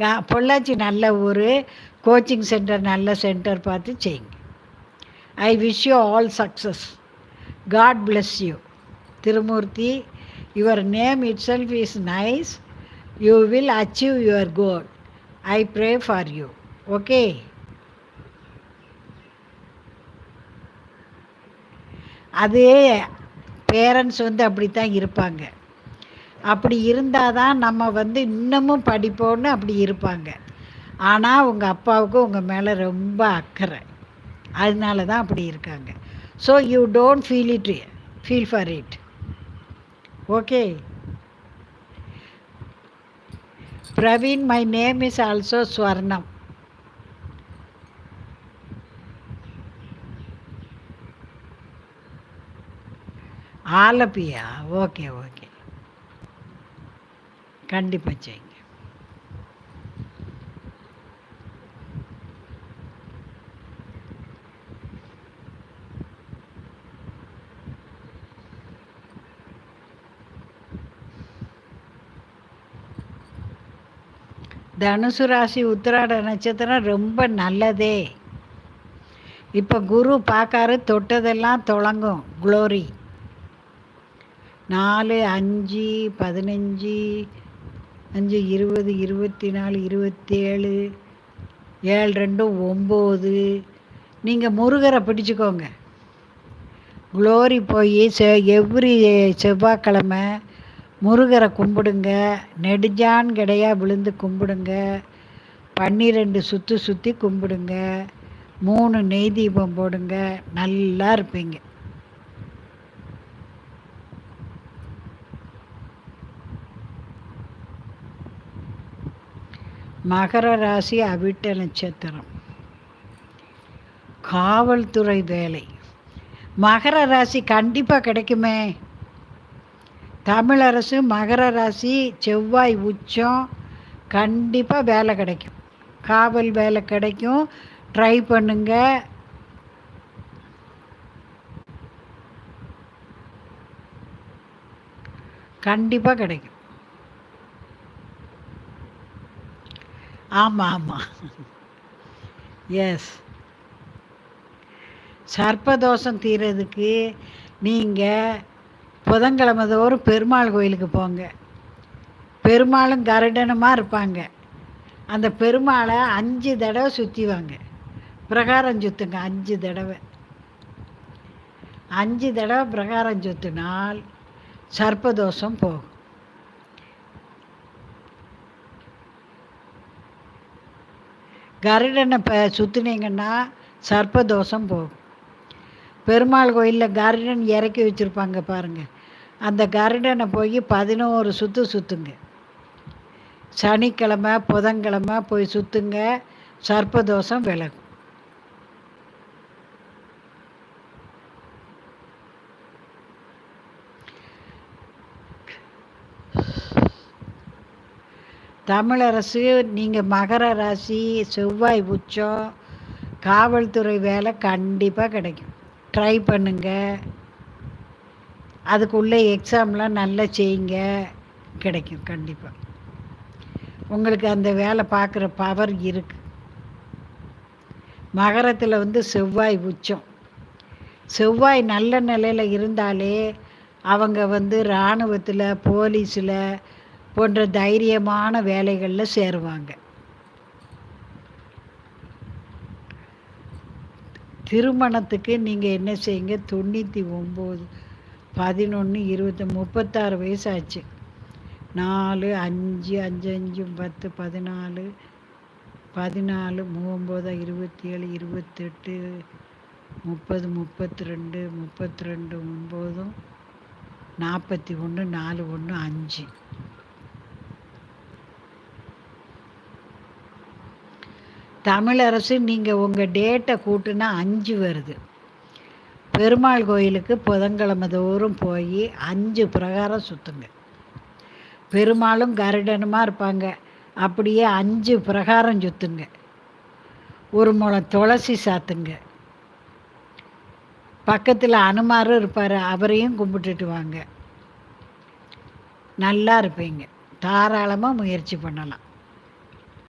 கா பொள்ளாச்சி நல்ல ஊர் கோச்சிங் சென்டர் நல்ல சென்டர் பார்த்து செய்யுங்க. I wish you all success God bless you Thirumoorthy your name itself is nice you will achieve your goal I pray for you okay அதே parents வந்து அப்படி தான் இருப்பாங்க. அப்படி இருந்தால் தான் நம்ம வந்து இன்னமும் படிப்போன்னு அப்படி இருப்பாங்க. ஆனால் உங்கள் அப்பாவுக்கு உங்கள் மேலே ரொம்ப அக்கறை. அதனால தான் அப்படி இருக்காங்க. So you don't feel it feel for it okay Praveen my name is also Swarnam Alleppey okay okay கண்டிப்பாக செய்யுங்க. தனுசு ராசி உத்திராட நட்சத்திரம் ரொம்ப நல்லதே. இப்போ குரு பார்க்காரு தொட்டதெல்லாம் தொடங்கும் குளோரி நாலு அஞ்சு பதினஞ்சு அஞ்சு இருபது இருபத்தி நாலு இருபத்தேழு ஏழு ரெண்டும் ஒம்பது. நீங்கள் முருகரை பிடிச்சிக்கோங்க. குளோரி போய் செ எவ்ரி செவ்வாய்க்கிழமை முருகரை கும்பிடுங்க. நெடுஞ்சான் கிடையா விழுந்து கும்பிடுங்க. பன்னிரெண்டு சுற்றி சுற்றி கும்பிடுங்க. மூணு நெய் தீபம் போடுங்க. நல்லா இருப்பீங்க. மகர ராசி அவிட்ட நட்சத்திரம். காவல்துறை வேலை. மகர ராசி கண்டிப்பாக கிடைக்குமே. தமிழரசு மகர ராசி செவ்வாய் உச்சம் கண்டிப்பாக வேலை கிடைக்கும். காவல் வேலை கிடைக்கும். ட்ரை பண்ணுங்க. கண்டிப்பாக கிடைக்கும். ஆமாம் ஆமாம் எஸ் சர்ப்பதோஷம் தீரதுக்கு நீங்கள் புதன்கிழமை தோறும் பெருமாள் கோயிலுக்கு போங்க. பெருமாளும் கருடனமாக இருப்பாங்க. அந்த பெருமாளை அஞ்சு தடவை சுற்றிவாங்க பிரகாரம் சுற்றுங்க அஞ்சு தடவை. அஞ்சு தடவை பிரகாரம் சுற்றினால் சர்ப்பதோஷம் போகும். கருடனை இப்போ சுற்றுனீங்கன்னா சர்ப்பதோஷம் போகும். பெருமாள் கோயிலில் கருடன் இறக்கி வச்சுருப்பாங்க பாருங்கள் அந்த கருடனை போய் பதினோரு சுற்று சுற்றுங்க சனிக்கிழமை புதன்கிழமை போய் சுற்றுங்க சர்ப்பதோஷம் விலகும். தமிழரசு நீங்கள் மகர ராசி செவ்வாய் உச்சம் காவல்துறை வேலை கண்டிப்பாக கிடைக்கும். ட்ரை பண்ணுங்க. அதுக்குள்ளே எக்ஸாம்லாம் நல்லா செய்யுங்க. கிடைக்கும் கண்டிப்பாக உங்களுக்கு அந்த வேலை பார்க்குற பவர் இருக்குது மகரத்தில் வந்து செவ்வாய் உச்சம். செவ்வாய் நல்ல நிலையில் இருந்தாலே அவங்க வந்து இராணுவத்தில் போலீஸில் போன்ற தைரியமான வேலைகளில் சேருவாங்க. திருமணத்துக்கு நீங்கள் என்ன செய்யுங்க? தொண்ணூற்றி ஒம்பது பதினொன்று இருபத்தி முப்பத்தாறு வயசு ஆச்சு நாலு அஞ்சு அஞ்சு அஞ்சு பத்து பதினாலு பதினாலு மூம்பது இருபத்தி ஏழு இருபத்தெட்டு முப்பது முப்பத்தி ரெண்டு முப்பத்தி ரெண்டு ஒம்போதும் நாற்பத்தி ஒன்று நாலு ஒன்று அஞ்சு. தமிழரசு நீங்கள் உங்கள் டேட்டை கூட்டுனா அஞ்சு வருது. பெருமாள் கோயிலுக்கு புதன்கிழமை தோறும் போய் அஞ்சு பிரகாரம் சுற்றுங்க பெருமாளும் கருடனுமா இருப்பாங்க. அப்படியே அஞ்சு பிரகாரம் சுற்றுங்க ஒரு முளம் துளசி சாத்துங்க. பக்கத்தில் அனுமாரும் இருப்பார் அவரையும் கும்பிட்டுட்டு வாங்க. நல்லா இருப்பீங்க. தாராளமாக முயற்சி பண்ணலாம்.